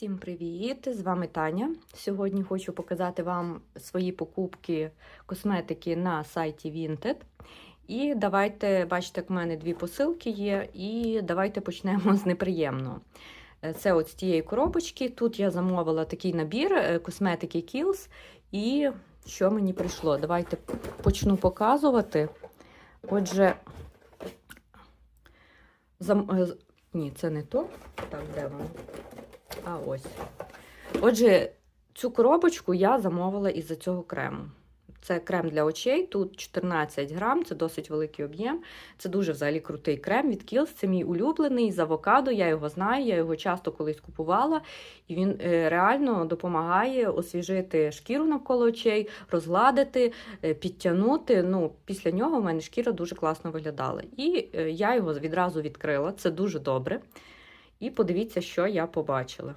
Всім привіт! З вами Таня. Сьогодні хочу показати вам свої покупки косметики на сайті Vinted. І давайте, бачите, як в мене дві посилки є, і давайте почнемо з неприємного. Е, Це от з тієї коробочки. Тут я замовила такий набір е, косметики Kills. І що мені прийшло? Давайте почну показувати. Отже, зам... е, ні, це не то. Так, де воно? А ось. Отже, цю коробочку я замовила із-за цього крему. Це крем для очей, тут 14 грам, це досить великий об'єм. Це дуже взагалі крутий крем від Kiehl's. Це мій улюблений з авокадо. Я його знаю, я його часто колись купувала, і він е, реально допомагає освіжити шкіру навколо очей, розгладити, е, підтягнути. Ну, після нього в мене шкіра дуже класно виглядала. І е, я його відразу відкрила. Це дуже добре. І подивіться, що я побачила.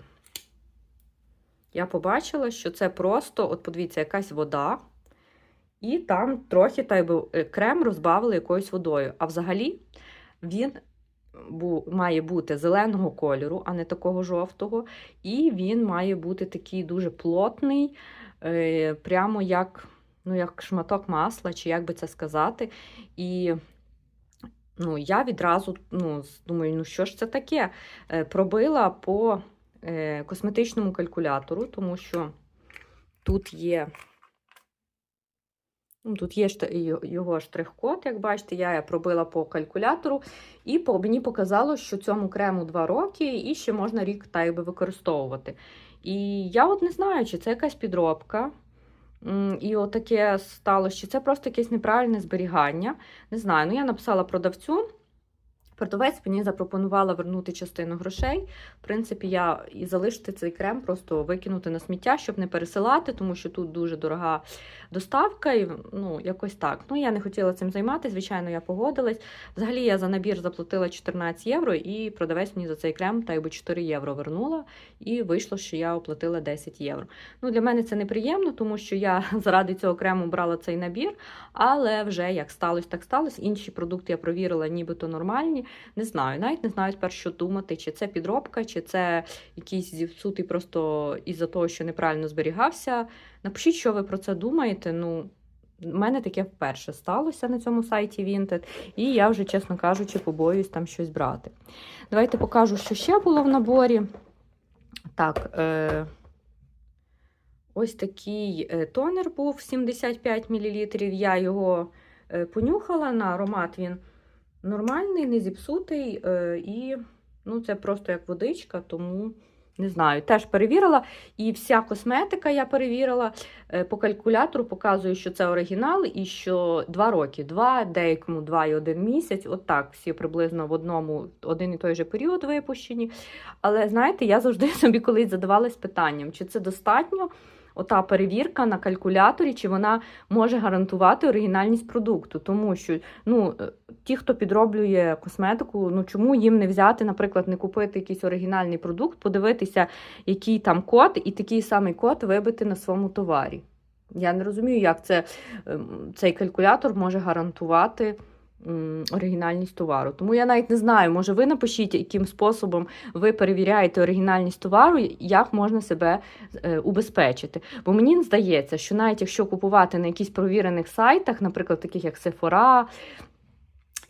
Я побачила, що це просто, от подивіться, якась вода, і там трохи так е, крем розбавили якоюсь водою. А взагалі він має бути зеленого кольору, а не такого жовтого. І він має бути такий дуже плотний, е, прямо як, ну, як шматок масла, чи як би це сказати. І ну, я відразу ну, думаю, ну що ж це таке? Е, Пробила по е, косметичному калькулятору, тому що тут є. Ну, Тут є його штрих-код, як бачите, я пробила по калькулятору, і мені показало, що цьому крему 2 роки і ще можна рік так якби використовувати. І я от не знаю, чи це якась підробка. І отаке стало, що це просто якесь неправильне зберігання. Не знаю. Ну, я написала продавцю. Продавець мені запропонувала вернути частину грошей. В принципі, я і залишити цей крем, просто викинути на сміття, щоб не пересилати, тому що тут дуже дорога доставка, і ну, якось так. Ну, я не хотіла цим займатися, звичайно, я погодилась. Взагалі, я за набір заплатила 14 євро, і продавець мені за цей крем так би 4 євро вернула, і вийшло, що я оплатила 10 євро. Ну, для мене це неприємно, тому що я заради цього крему брала цей набір, але вже як сталося, так сталося. Інші продукти я провірила, нібито нормальні. Не знаю, навіть не знаю тепер, що думати, чи це підробка, чи це якийсь зіпсутий просто із-за того, що неправильно зберігався. Напишіть, що ви про це думаєте. Ну, в мене таке вперше сталося на цьому сайті Vinted, і я вже, чесно кажучи, побоююсь там щось брати. Давайте покажу, що ще було в наборі. Так, е, ось такий е, тонер був 75 мл. Я його е, понюхала на аромат. Він нормальний, не зіпсутий, е, і ну, це просто як водичка, тому не знаю. Теж перевірила. І вся косметика я перевірила е, по калькулятору, показує, що це оригінал, і що 2 роки, 2, деякому 2 і 1 місяць. От так, всі приблизно в одному один і той же період випущені. Але знаєте, я завжди собі колись задавалась питанням, чи це достатньо. Ота перевірка на калькуляторі, чи вона може гарантувати оригінальність продукту, тому що ну, е, ті, хто підроблює косметику, ну чому їм не взяти, наприклад, не купити якийсь оригінальний продукт, подивитися, який там код, і такий самий код вибити на своєму товарі. Я не розумію, як це, ем, цей калькулятор може гарантувати оригінальність товару. Тому я навіть не знаю, може ви напишіть, яким способом ви перевіряєте оригінальність товару, як можна себе е, убезпечити. Бо мені здається, що навіть якщо купувати на якісь провірених сайтах, наприклад, таких як Sephora,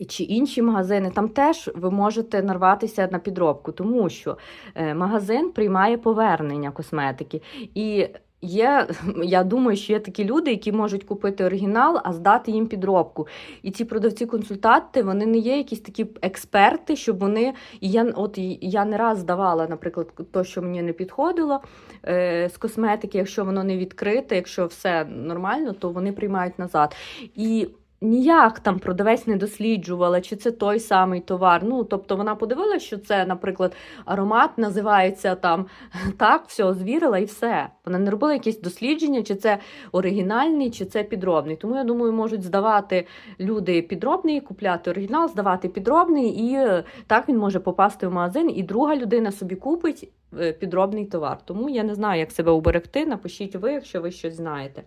чи інші магазини, там теж ви можете нарватися на підробку, тому що е, магазин приймає повернення косметики. І є, я думаю, що є такі люди, які можуть купити оригінал, а здати їм підробку. І ці продавці-консультанти, вони не є якісь такі експерти, щоб вони. І я, от, я не раз здавала, наприклад, то, що мені не підходило е, з косметики, якщо воно не відкрите, якщо все нормально, то вони приймають назад. І ніяк там продавець не досліджувала, чи це той самий товар. Ну, тобто вона подивилася, що це, наприклад, аромат називається там так, все, звірила і все. Вона не робила якісь дослідження, чи це оригінальний, чи це підробний. Тому я думаю, можуть здавати люди підробний, купляти оригінал, здавати підробний, і е, так він може попасти в магазин, і друга людина собі купить е, підробний товар. Тому я не знаю, як себе уберегти. Напишіть ви, якщо ви щось знаєте.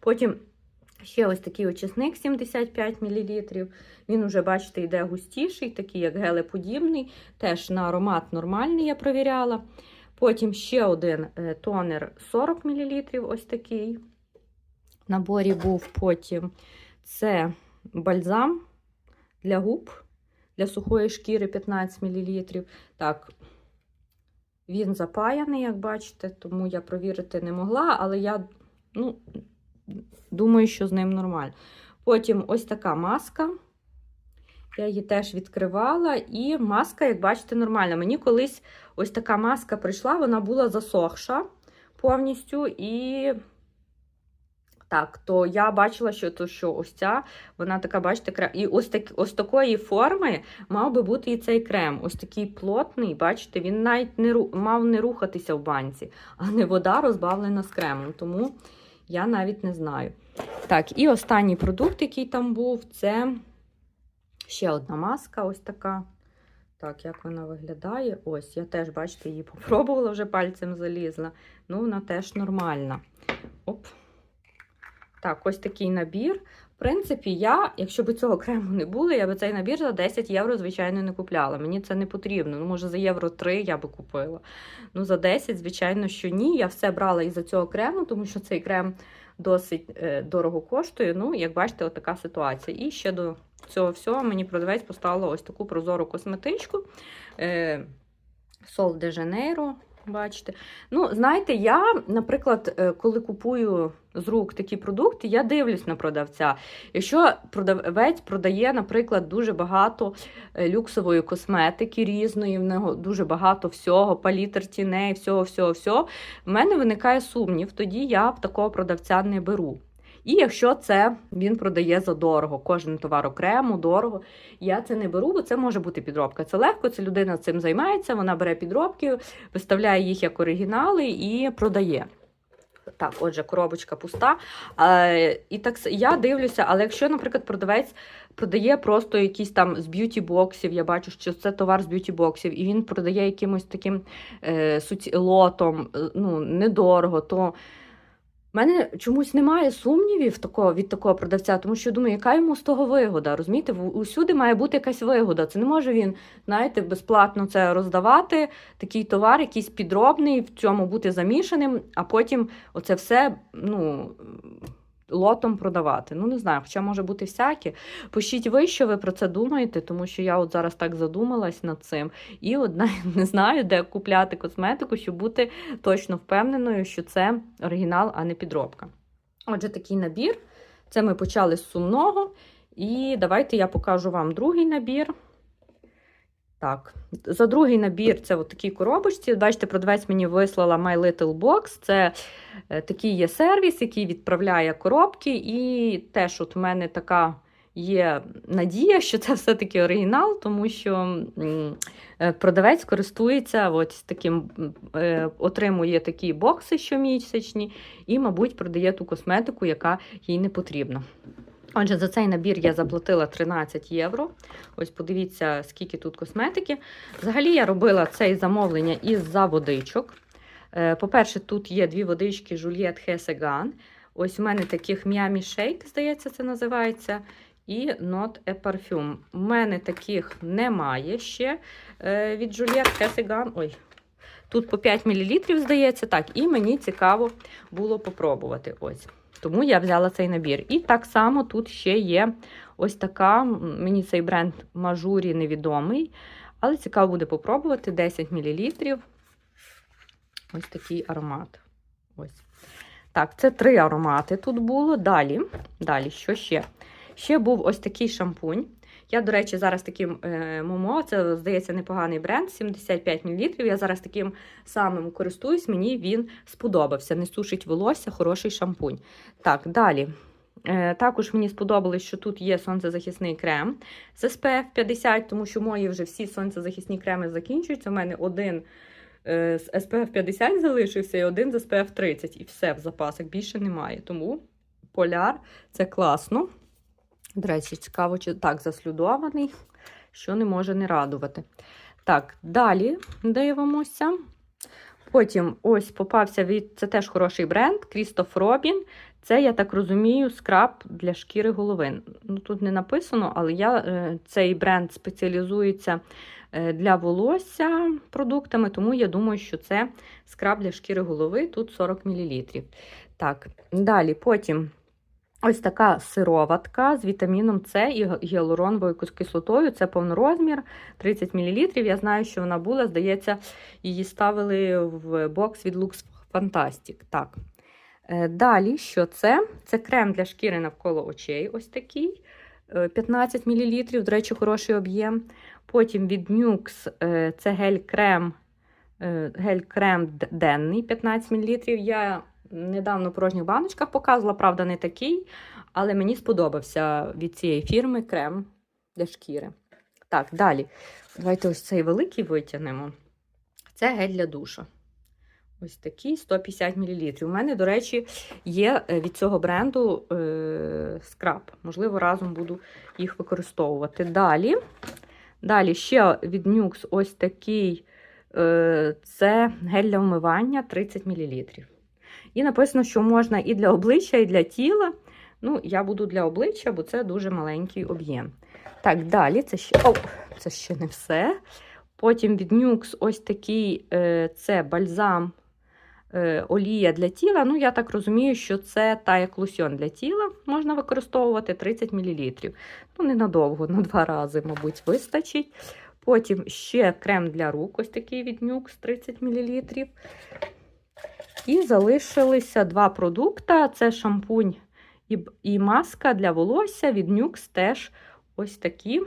Потім. Ще ось такий очисник 75 мл. Він уже, бачите, йде густіший, такий як гелеподібний. Теж на аромат нормальний я провіряла. Потім ще один е, тонер 40 мл, ось такий. В наборі був потім це бальзам для губ, для сухої шкіри 15 мл. Так, він запаяний, як бачите, тому я провірити не могла, але я ну, думаю, що з ним нормально. Потім ось така маска. Я її теж відкривала, і маска, як бачите, нормальна. Мені колись ось така маска прийшла, вона була засохша повністю. І так, то я бачила, що то, що ось ця, вона така, бачите. І ось так, ось такої форми мав би бути і цей крем. Ось такий плотний, бачите, він навіть не мав не рухатися в банці, а не вода розбавлена з кремом. Тому я навіть не знаю. Так, і останній продукт, який там був, це ще одна маска, ось така. Так, як вона виглядає? Ось, я теж, бачите, її попробувала, вже пальцем залізла. Ну, вона теж нормальна. Оп. Так, ось такий набір. Принципі, я, якщо б цього крему не було, я б цей набір за 10 євро, звичайно, не купляла. Мені це не потрібно. Ну, може, за євро 3 я би купила. Ну, за 10, звичайно, що ні. Я все брала із-за цього крему, тому що цей крем досить е, дорого коштує. Ну, як бачите, от така ситуація. І ще до цього всього мені продавець поставила ось таку прозору косметичку. Е, Сол де Жанейро. Бачите. Ну, знаєте, я, наприклад, е, коли купую з рук такі продукти, я дивлюсь на продавця. Якщо продавець продає, наприклад, дуже багато е, люксової косметики різної, в нього дуже багато всього, палітр тіней, всього, всього, всього, в мене виникає сумнів, тоді я б такого продавця не беру. І якщо це він продає за дорого, кожен товар окремо, дорого, я це не беру, бо це може бути підробка. Це легко, це людина цим займається, вона бере підробки, виставляє їх як оригінали і продає. Так, отже, коробочка пуста. Е, і так я дивлюся, але якщо, наприклад, продавець продає просто якісь там з б'юті-боксів, я бачу, що це товар з б'юті-боксів, і він продає якимось таким е, суті- лотом, е, ну, недорого, то в мене чомусь немає сумнівів такого, від такого продавця, тому що думаю, яка йому з того вигода? Розумієте, усюди має бути якась вигода. Це не може він, знаєте, безплатно це роздавати, такий товар, якийсь підробний, в цьому бути замішаним, а потім оце все ну, лотом продавати. Ну, не знаю, хоча може бути всяке. Пишіть ви, що ви про це думаєте, тому що я от зараз так задумалась над цим. І от не знаю, де купляти косметику, щоб бути точно впевненою, що це оригінал, а не підробка. Отже, такий набір. Це ми почали з сумного. І давайте я покажу вам другий набір. Так, за другий набір це от такій коробочці. Бачите, продавець мені вислала My Little Box. Це е, такий є сервіс, який відправляє коробки. І теж от в мене така є надія, що це все-таки оригінал, тому що е, продавець користується от таким, е, отримує такі бокси щомісячні, і, мабуть, продає ту косметику, яка їй не потрібна. Отже, за цей набір я заплатила 13 євро. Ось подивіться, скільки тут косметики. Взагалі я робила цей замовлення із-за водичок. Е, По-перше, тут є дві водички Juliet Хесеган. Ось у мене таких Miami Shake, здається, це називається. І Not a Parfum. У мене таких немає ще е, від Juliet Хесеган. Ой, тут по 5 мл, здається. Так, і мені цікаво було попробувати. Ось. Тому я взяла цей набір. І так само тут ще є ось така. Мені цей бренд Мажурі невідомий, але цікаво буде попробувати 10 мл. Ось такий аромат. Ось. Так, це три аромати тут було. Далі, далі, що ще? Ще був ось такий шампунь. Я, до речі, зараз таким е, Момо, це, здається, непоганий бренд, 75 мл. Я зараз таким самим користуюсь, мені він сподобався. Не сушить волосся, хороший шампунь. Так, далі. Е, також мені сподобалось, що тут є сонцезахисний крем з SPF 50, тому що мої вже всі сонцезахисні креми закінчуються. У мене один е, з SPF 50 залишився і один з SPF 30. І все в запасах більше немає. Тому поляр це класно. До речі, цікаво, чи так заслюдований, що не може не радувати. Так, далі дивимося. Потім ось попався від це теж хороший бренд Крістоф Робін. Це, я так розумію, скраб для шкіри голови. Ну, Тут не написано, але я, е, цей бренд спеціалізується е, для волосся продуктами, тому я думаю, що це скраб для шкіри голови, тут 40 мл. Так, далі потім ось така сироватка з вітаміном С і гіалуроновою кислотою. Це повнорозмір, 30 мл. Я знаю, що вона була, здається, її ставили в бокс від Lux Fantastic. Так. Е, Далі, що це? Це крем для шкіри навколо очей. Ось такий. е, 15 мл, до речі, хороший об'єм. Потім від Nux е, це гель-крем е, гель-крем денний 15 мл. Я недавно в порожніх баночках показувала, правда, не такий, але мені сподобався від цієї фірми крем для шкіри. Так, далі. Давайте ось цей великий витягнемо. Це гель для душа. Ось такий 150 мл. У мене, до речі, є е, від цього бренду е, скраб. Можливо, разом буду їх використовувати. Далі. Далі ще від Nux ось такий е, це гель для вмивання 30 мл. І написано, що можна і для обличчя, і для тіла. Ну, я буду для обличчя, бо це дуже маленький об'єм. Так, далі це ще, о, це ще не все. Потім від Nux ось такий е, це бальзам е, олія для тіла. Ну, я так розумію, що це та як лосьон для тіла можна використовувати 30 мл. Ну, ненадовго, на два рази, мабуть, вистачить. Потім ще крем для рук, ось такий від Nux 30 мл. І залишилися два продукти: це шампунь і, маска для волосся від Nux теж ось такі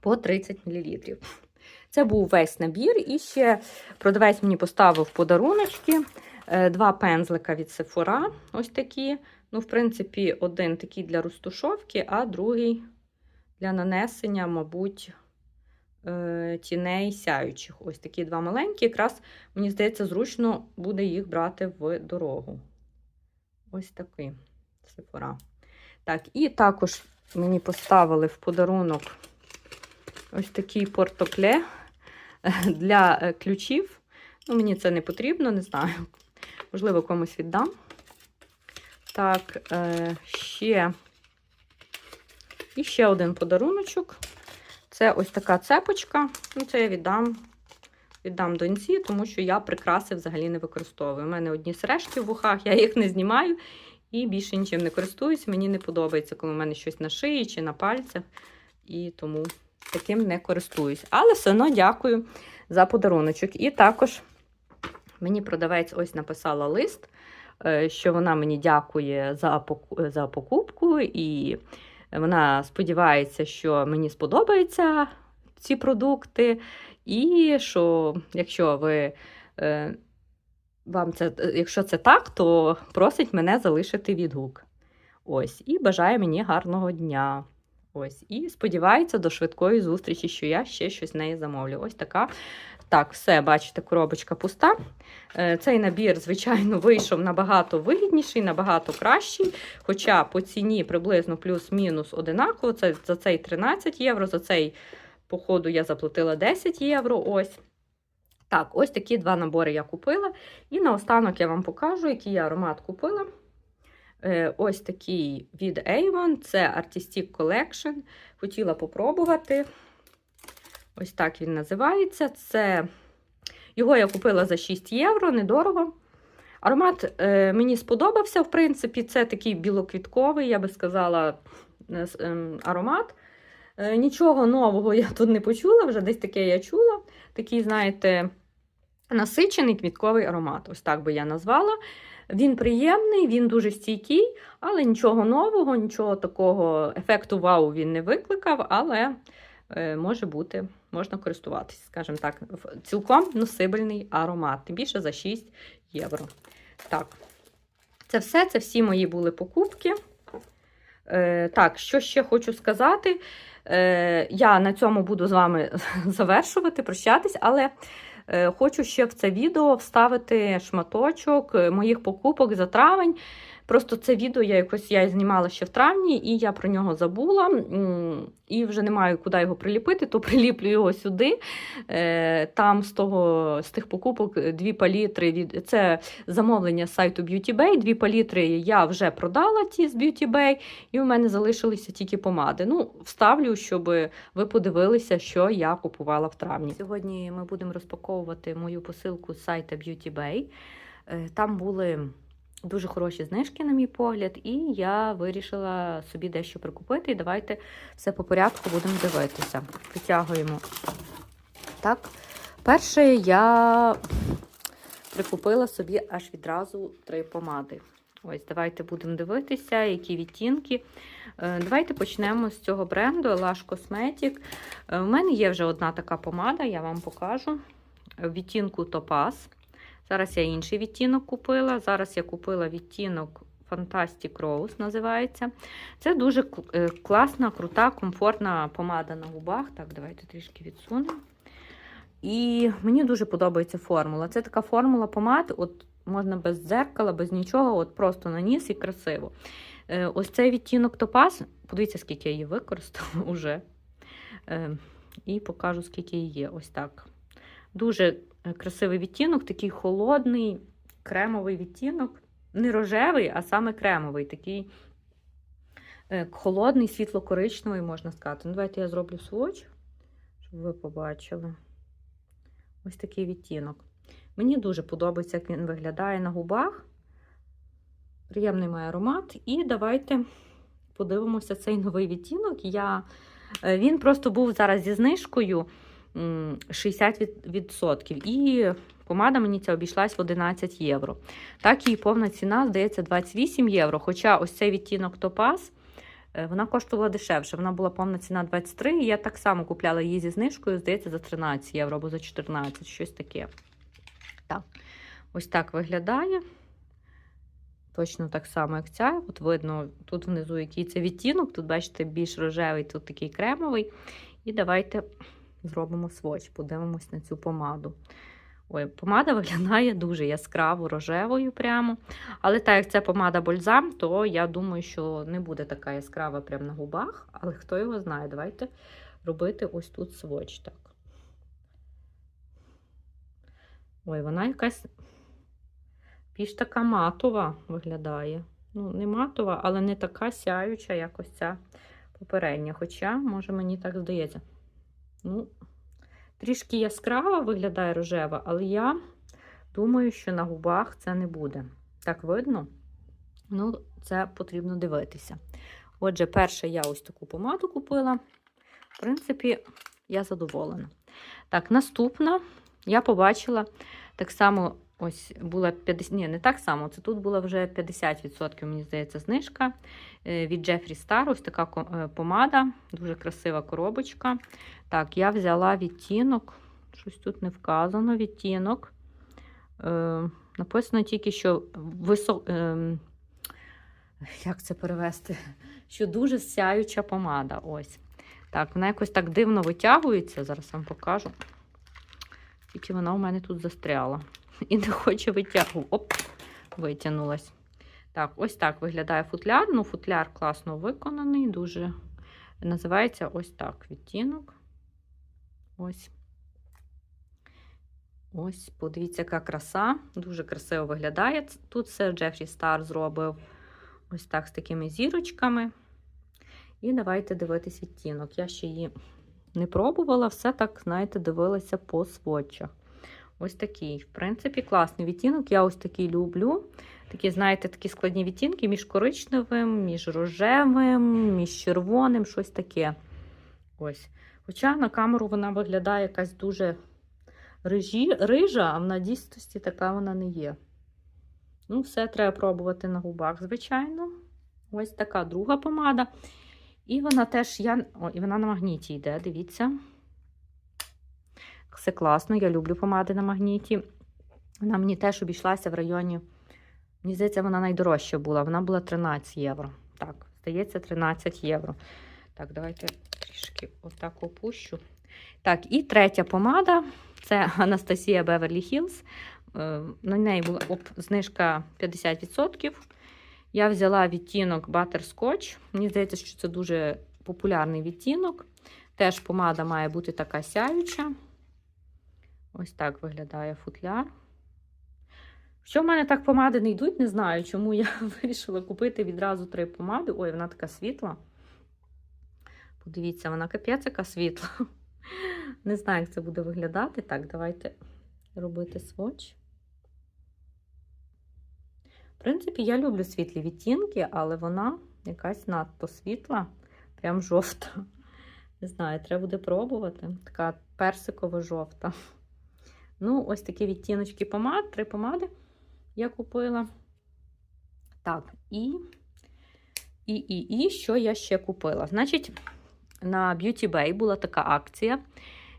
по 30 мл. Це був весь набір. І ще продавець мені поставив подаруночки. Е, Два пензлика від Sephora, ось такі. Ну, в принципі, один такий для розтушовки, а другий для нанесення, мабуть, тіней сяючих. Ось такі два маленькі. Якраз, мені здається, зручно буде їх брати в дорогу. Ось такий Sephora. Так, і також мені поставили в подарунок ось такий портокле для е, ключів. Ну, мені це не потрібно, не знаю. Можливо, комусь віддам. Так, е, ще. Ще один подаруночок. Це ось така цепочка. Ну, це я віддам, віддам доньці, тому що я прикраси взагалі не використовую. У мене одні сережки в вухах, я їх не знімаю і більше нічим не користуюсь. Мені не подобається, коли в мене щось на шиї чи на пальцях. І тому таким не користуюсь. Але все одно дякую за подаруночок. І також мені продавець ось написала лист, е, що вона мені дякує за покупку, і вона сподівається, що мені сподобаються ці продукти, і що якщо ви. е, Вам це, якщо це так, то просить мене залишити відгук. Ось, і бажає мені гарного дня. Ось, і сподівається до швидкої зустрічі, що я ще щось в неї замовлю. Ось така. Так, все, бачите, коробочка пуста. Е, Цей набір, звичайно, вийшов набагато вигідніший, набагато кращий. Хоча по ціні приблизно плюс-мінус одинаково. Це за цей 13 євро, за цей, походу, я заплатила 10 євро. Ось. Так, ось такі два набори я купила. І наостанок я вам покажу, який я аромат купила. Е, Ось такий від Avon, це Artistic Collection. Хотіла попробувати. Ось так він називається. Це... Його я купила за 6 євро, недорого. Аромат е, мені сподобався, в принципі, це такий білоквітковий, я би сказала, е, ем, аромат. Е, нічого нового я тут не почула, вже десь таке я чула. Такий, знаєте, насичений квітковий аромат. Ось так би я назвала. Він приємний, він дуже стійкий, але нічого нового, нічого такого ефекту вау він не викликав, але е, може бути, можна користуватися, скажімо так, цілком носибельний аромат, тим більше за 6 євро. Так, це все, це всі мої були покупки. Е, так, що ще хочу сказати. Е, я на цьому буду з вами завершувати, прощатись, але е, хочу ще в це відео вставити шматочок е, моїх покупок за травень. Просто це відео я якось я знімала ще в травні, і я про нього забула. І вже не маю куди його приліпити, то приліплю його сюди. Е, Там з того з тих покупок дві палітри це замовлення з сайту Beauty Bay. Дві палітри я вже продала ті з Beauty Bay, і у мене залишилися тільки помади. Ну, вставлю, щоб ви подивилися, що я купувала в травні. Сьогодні ми будемо розпаковувати мою посилку з сайту Beauty Bay. Е, Там були дуже хороші знижки, на мій погляд, і я вирішила собі дещо прикупити. І давайте все по порядку будемо дивитися. Притягуємо. Так, перше я прикупила собі аж відразу три помади. Ось, давайте будемо дивитися, які відтінки. Е, Давайте почнемо з цього бренду Lush Cosmetic. Е, У мене є вже одна така помада, я вам покажу. Е, Відтінку Topaz. Зараз я інший відтінок купила. Зараз я купила відтінок Fantastic Rose, називається. Це дуже е, класна, крута, комфортна помада на губах. Так, давайте трішки відсунемо. І мені дуже подобається формула. Це така формула помад, от можна без дзеркала, без нічого, от просто наніс і красиво. Е, Ось цей відтінок Топаз, подивіться, скільки я її використала уже. Е, І покажу, скільки її є. Ось так. Дуже красивий відтінок, такий холодний, кремовий відтінок. Не рожевий, а саме кремовий, такий е, холодний, світло-коричневий, можна сказати. Ну, давайте я зроблю сводч, щоб ви побачили. Ось такий відтінок. Мені дуже подобається, як він виглядає на губах. Приємний має аромат. І давайте подивимося цей новий відтінок. Я... е, Він просто був зараз зі знижкою 60%. І помада мені ця обійшлась в 11 євро. Так, її повна ціна, здається, 28 євро. Хоча ось цей відтінок Топаз. е, Вона коштувала дешевше, вона була повна ціна 23, і я так само купляла її зі знижкою, здається, за 13 євро або за 14, щось таке. Так. Ось так виглядає. Точно так само, як ця. От видно, тут внизу який це відтінок. Тут, бачите, більш рожевий, тут такий кремовий. І давайте зробимо сводч, подивимось на цю помаду. Ой, помада виглядає дуже яскраво рожевою прямо. Але так як це помада бальзам, то я думаю, що не буде така яскрава прямо на губах. Але хто його знає, давайте робити ось тут сводч. Так. Ой, вона якась більш така матова виглядає. Ну, не матова, але не така сяюча, як ось ця попередня. Хоча, може, мені так здається. Ну, трішки яскрава виглядає рожева, але я думаю, що на губах це не буде. Так видно? Ну, це потрібно дивитися. Отже, перше, я ось таку помаду купила. В принципі, я задоволена. Так, наступна я побачила так само. Ось була 50, ні, не так само. Це тут була вже 50%, мені здається, знижка е, від Jeffree Star. Ось така е, помада, дуже красива коробочка. Так, я взяла відтінок. Щось тут не вказано. Відтінок. Е, написано тільки, що висо... е, як це перевести? Що дуже сяюча помада. Ось. Так, вона якось так дивно витягується. Зараз вам покажу. Тільки вона у мене тут застряла і не хоче витягувати. Оп, витягнулась. Так, ось так виглядає футляр. Ну, футляр класно виконаний, дуже називається ось так відтінок. Ось. Ось, подивіться, яка краса. Дуже красиво виглядає. Тут все Джефрі Стар зробив ось так з такими зірочками. І давайте дивитись відтінок. Я ще її не пробувала, все так, знаєте, дивилася по сводчах. Ось такий, в принципі, класний відтінок. Я ось такий люблю. Такі, знаєте, такі складні відтінки між коричневим, між рожевим, між червоним, щось таке. Ось. Хоча на камеру вона виглядає якась дуже рижі, рижа, а в дійсності така вона не є. Ну, все треба пробувати на губах, звичайно. Ось така друга помада. І вона теж я. О, і вона на магніті йде, дивіться. Все класно, я люблю помади на магніті. Вона мені теж обійшлася в районі. Мені здається, вона найдорожча була. Вона була 13 євро. Так, здається, 13 євро. Так, давайте трішки отак опущу. Так, і третя помада це Анастасія Беверлі Хілз. На неї була знижка 50%. Я взяла відтінок Butterscotch. Мені здається, що це дуже популярний відтінок. Теж помада має бути така сяюча. Ось так виглядає футляр. Що в мене так помади не йдуть, не знаю, чому я вирішила купити відразу три помади. Ой, вона така світла. Подивіться, вона капець яка світла. Не знаю, як це буде виглядати. Так, давайте робити сводч. В принципі, я люблю світлі відтінки, але вона якась надто світла, прям жовта. Не знаю, треба буде пробувати. Така персиково-жовта. Ну, ось такі відтіночки помад, три помади я купила. Так, і, і, і, і що я ще купила? Значить, на Beauty Bay була така акція,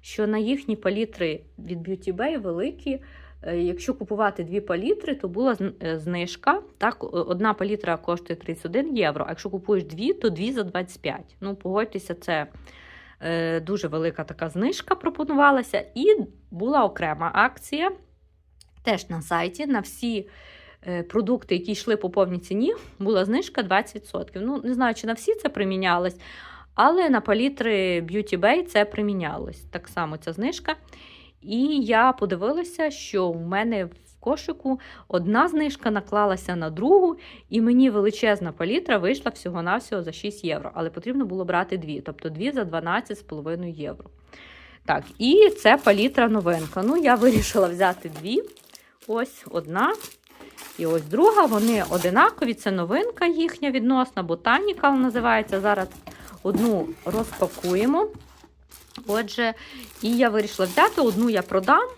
що на їхні палітри від Beauty Bay великі. е, Якщо купувати дві палітри, то була е, знижка. Так, одна палітра коштує 31 євро, а якщо купуєш дві, то дві за 25. Ну, погодьтеся, це е, дуже велика така знижка пропонувалася. І була окрема акція теж на сайті на всі продукти, які йшли по повній ціні, була знижка 20%. Ну, не знаю, чи на всі це примінялось, але на палітри Beauty Bay це примінялось. Так само ця знижка. І я подивилася, що у мене в кошику одна знижка наклалася на другу, і мені величезна палітра вийшла всього-навсього за 6 євро. Але потрібно було брати дві, тобто дві за 12,5 євро. Так, і це палітра новинка. Ну, я вирішила взяти дві. Ось одна. І ось друга. Вони одинакові. Це новинка їхня відносна, Botanical називається. Зараз одну розпакуємо. Отже, і я вирішила взяти одну я продам,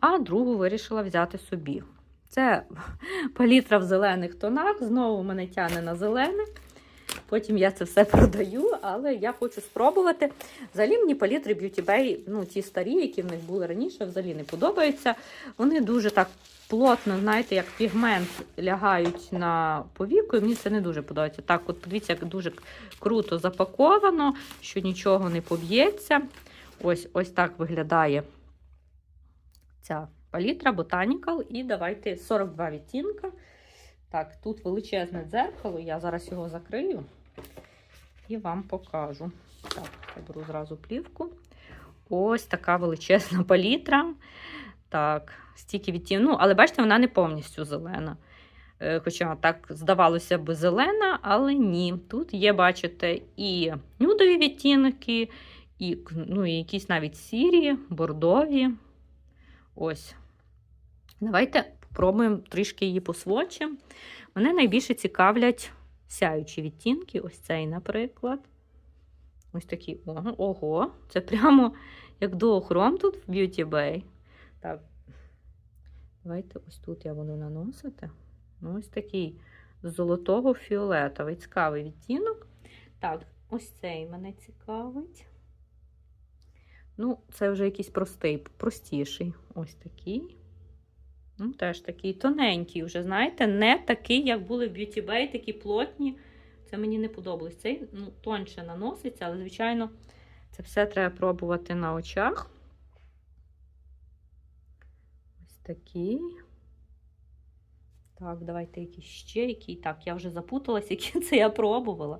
а другу вирішила взяти собі. Це палітра в зелених тонах. Знову мене тягне на зелене. Потім я це все продаю, але я хочу спробувати. Взагалі мені палітри Beauty Bay, ну ті старі, які в них були раніше, взагалі не подобаються. Вони дуже так плотно, знаєте, як пігмент лягають на повіку, і мені це не дуже подобається. Так, от подивіться, як дуже круто запаковано, що нічого не поб'ється. Ось ось так виглядає ця палітра Botanical. І давайте 42 відтінка. Так, тут величезне дзеркало, я зараз його закрию і вам покажу. Так, я беру зразу плівку. Ось така величезна палітра. Так, стільки відтінків. Ну, але бачите, вона не повністю зелена. Е, Хоча так здавалося б зелена, але ні. Тут є, бачите, і нюдові відтінки, і, ну, і якісь навіть сірі, бордові. Ось. Давайте спробуємо трішки її посвочимо. Мене найбільше цікавлять сяючі відтінки. Ось цей, наприклад. Ось такі. Ого. Це прямо як дуохром тут в Beauty Bay. Так. Давайте ось тут я буду наносити. Ну, Ось такий золотого фіолетовий. Цікавий відтінок. Так, ось цей мене цікавить. Ну, це вже якийсь простий, простіший. Ось такий. Ну, теж такий тоненький, вже, знаєте, не такий, як були в Beauty Bay, такі плотні. Це мені не подобалось. Цей ну, тоньше наноситься, але, звичайно, це все треба пробувати на очах. Ось такий. Так, давайте якийсь ще який. Так, я вже запуталась, який це я пробувала.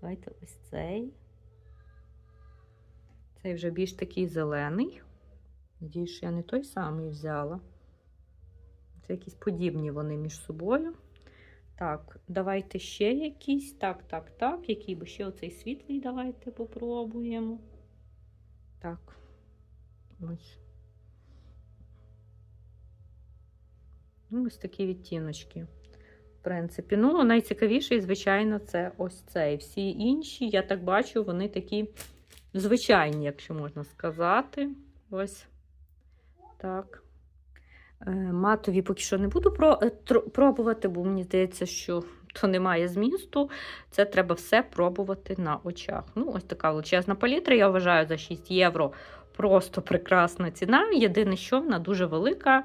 Давайте ось цей. Цей вже більш такий зелений. Надіюсь, що я не той самий взяла. Це якісь подібні вони між собою. Так, давайте ще якісь. Так, так, так. Який би ще оцей світлий давайте попробуємо. Так. Ось. Ну, ось такі відтіночки. В принципі, ну, найцікавіший, звичайно, це ось цей. Всі інші, я так бачу, вони такі звичайні, якщо можна сказати. Ось так. Е, Матові поки що не буду е, пробувати, бо мені здається, що то немає змісту. Це треба все пробувати на очах. Ну, ось така величезна палітра, я вважаю, за 6 євро просто прекрасна ціна. Єдине, що вона дуже велика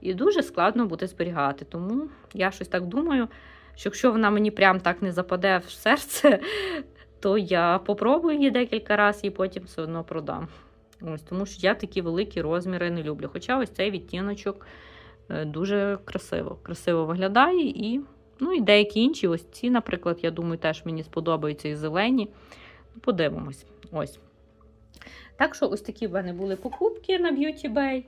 і дуже складно буде зберігати. Тому я щось так думаю, що якщо вона мені прям так не западе в серце, то я попробую її декілька разів і потім все одно продам. Ось, тому що я такі великі розміри не люблю. Хоча ось цей відтіночок е, дуже красиво. Красиво виглядає і Ну і деякі інші, ось ці, наприклад, я думаю, теж мені сподобаються і зелені. Подивимось. Ось. Так що ось такі в мене були покупки на Beauty Bay.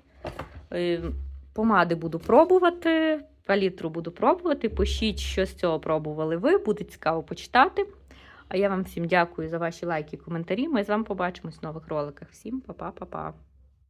Помади буду пробувати, палітру буду пробувати. Пишіть, що з цього пробували ви, буде цікаво почитати. А я вам всім дякую за ваші лайки і коментарі. Ми з вами побачимось в нових роликах. Всім па-па-па-па.